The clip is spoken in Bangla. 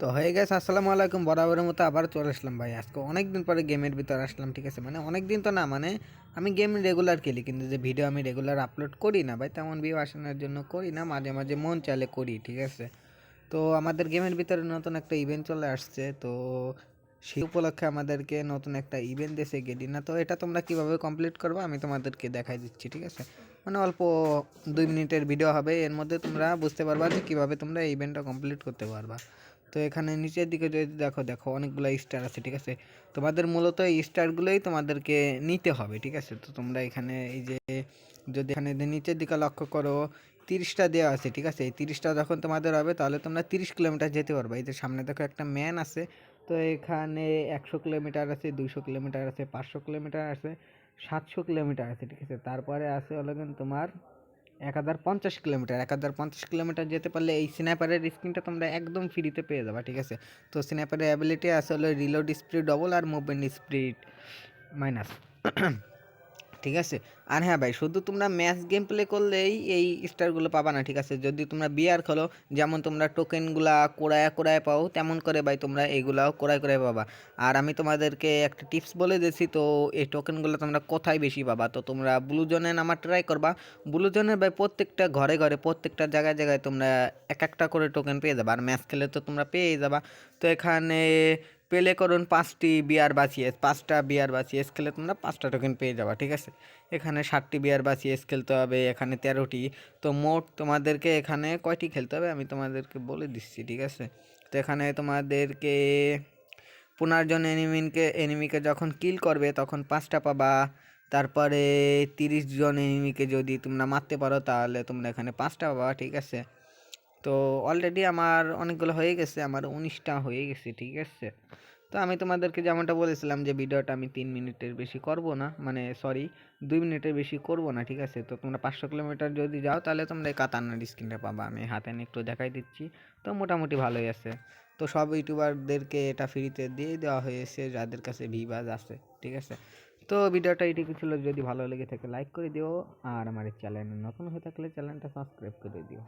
তো হয়ে গেছে, আসসালামু আলাইকুম। বরাবরের মতো আবার চলে আসলাম ভাই। আজকে অনেক দিন পরে গেমের ভিতরে আসলাম, ঠিক আছে? মানে অনেক দিন তো না মানে আমি গেম রেগুলার খেলি, কিন্তু যে ভিডিও আমি রেগুলার আপলোড করি না ভাই, তেমন ভিউ আসানোর জন্য করি না, মাঝে মাঝে মন চাইলে করি, ঠিক আছে? তো আমাদের গেমের ভিতরে নতুন একটা ইভেন্ট চলে আসছে, তো সেই উপলক্ষে আমাদেরকে নতুন একটা ইভেন্ট দেশে গেলি না তো এটা তোমরা কীভাবে কমপ্লিট করবে, আমি তোমাদেরকে দেখাই দিচ্ছি, ঠিক আছে? মানে অল্প দুই মিনিটের ভিডিও হবে, এর মধ্যে তোমরা বুঝতে পারবা যে কীভাবে তোমরা ইভেন্টটা কমপ্লিট করতে পারবা। তো এখানে নিচের দিকে যদি দেখো দেখো অনেকগুলো স্টার আছে, ঠিক আছে? তোমাদের মূলত এই স্টারগুলোই তোমাদেরকে নিতে হবে, ঠিক আছে? তো তোমরা এখানে এই যে, যদি এখানে নিচের দিকে লক্ষ্য করো, তিরিশটা দেওয়া আছে, ঠিক আছে? এই তিরিশটা যখন তোমাদের হবে, তাহলে তোমরা তিরিশ কিলোমিটার যেতে পারবে। এই যে সামনে দেখো একটা ম্যান আছে, তো এখানে একশো কিলোমিটার আছে, দুইশো কিলোমিটার আছে, পাঁচশো কিলোমিটার আছে, সাতশো কিলোমিটার আছে, ঠিক আছে? তারপরে আছে হলো তোমার এক হাজার পঞ্চাশ কিলোমিটার, এক হাজার পঞ্চাশ কিলোমিটার যেতে পারলে এই স্ন্যাপারের স্ক্রিনটা তোমরা একদম ফ্রিতে পেয়ে যাবা, ঠিক আছে? তো স্ন্যাপারের অ্যাবিলিটি আসলে রিলোড স্পিড ডবল আর মুভমেন্ট স্পিড মাইনাস ঠিক আছে? আর হ্যাঁ ভাই, শুধু তোমরা ম্যাচ গেম প্লে করলেই এই স্টারগুলো পাবা না, ঠিক আছে? যদি তোমরা বিয়ার খেলো, যেমন তোমরা টোকেনগুলা কোড়ায় কোড়ায় পাও, তেমন করে ভাই তোমরা এইগুলাও কোড়ায় কোড়ায় পাবা। আর আমি তোমাদেরকে একটা টিপস বলে দিয়েছি, তো এই টোকেনগুলো তোমরা কোথায় বেশি পাবা? তো তোমরা ব্লু জোনে নামার ট্রাই করবা। ব্লু জোনের ভাই প্রত্যেকটা ঘরে ঘরে, প্রত্যেকটা জায়গায় জায়গায় তোমরা এক একটা করে টোকেন পেয়ে যাবা। আর ম্যাচ খেলে তো তোমরা পেয়েই যাবা। তো এখানে পেলে করুন পাঁচটি বিয়ার বাঁচিয়ে, পাঁচটা বিয়ার বাঁচিয়ে খেলে তোমরা পাঁচটা টোকেন পেয়ে যাবা, ঠিক আছে? এখানে ষাটটি বিয়ার বাঁচিয়ে খেলতে হবে, এখানে তেরোটি। তো মোট তোমাদেরকে এখানে কয়টি খেলতে হবে? আমি তোমাদেরকে বলে দিচ্ছি, ঠিক আছে? তো এখানে তোমাদেরকে পুনর্জন এনিমিনকে এনিমিকে যখন কিল করবে, তখন পাঁচটা পাবা। তারপরে তিরিশ জন এনিমিকে যদি তোমরা মারতে পারো, তাহলে তোমরা এখানে পাঁচটা পাবা, ঠিক আছে? তো অলরেডি আমার অনেকগুলো হয়ে গেছে, আমার উনিশটা হয়ে গেছে, ঠিক আছে? তো আমি তোমাদেরকে যেমনটা বলেছিলাম যে ভিডিওটা আমি তিন মিনিটের বেশি করব না মানে সরি দুই মিনিটের বেশি করব না, ঠিক আছে? তো তোমরা পাঁচশো কিলোমিটার যদি যাও, তাহলে তোমরা এই কাতান্নার স্ক্রিনটা পাবা, আমি হাতে নিয়ে একটু দেখাই দিচ্ছি। তো মোটামুটি ভালোই আছে। তো সব ইউটিউবারদেরকে এটা ফ্রিতে দিয়ে দেওয়া হয়েছে, যাদের কাছে ভিভাজ আছে, ঠিক আছে? তো ভিডিওটা এটুকু ছিল, যদি ভালো লেগে থাকে লাইক করে দিও, আর আমার চ্যানেল নতুন হয়ে থাকলে চ্যানেলটা সাবস্ক্রাইব করে দিও।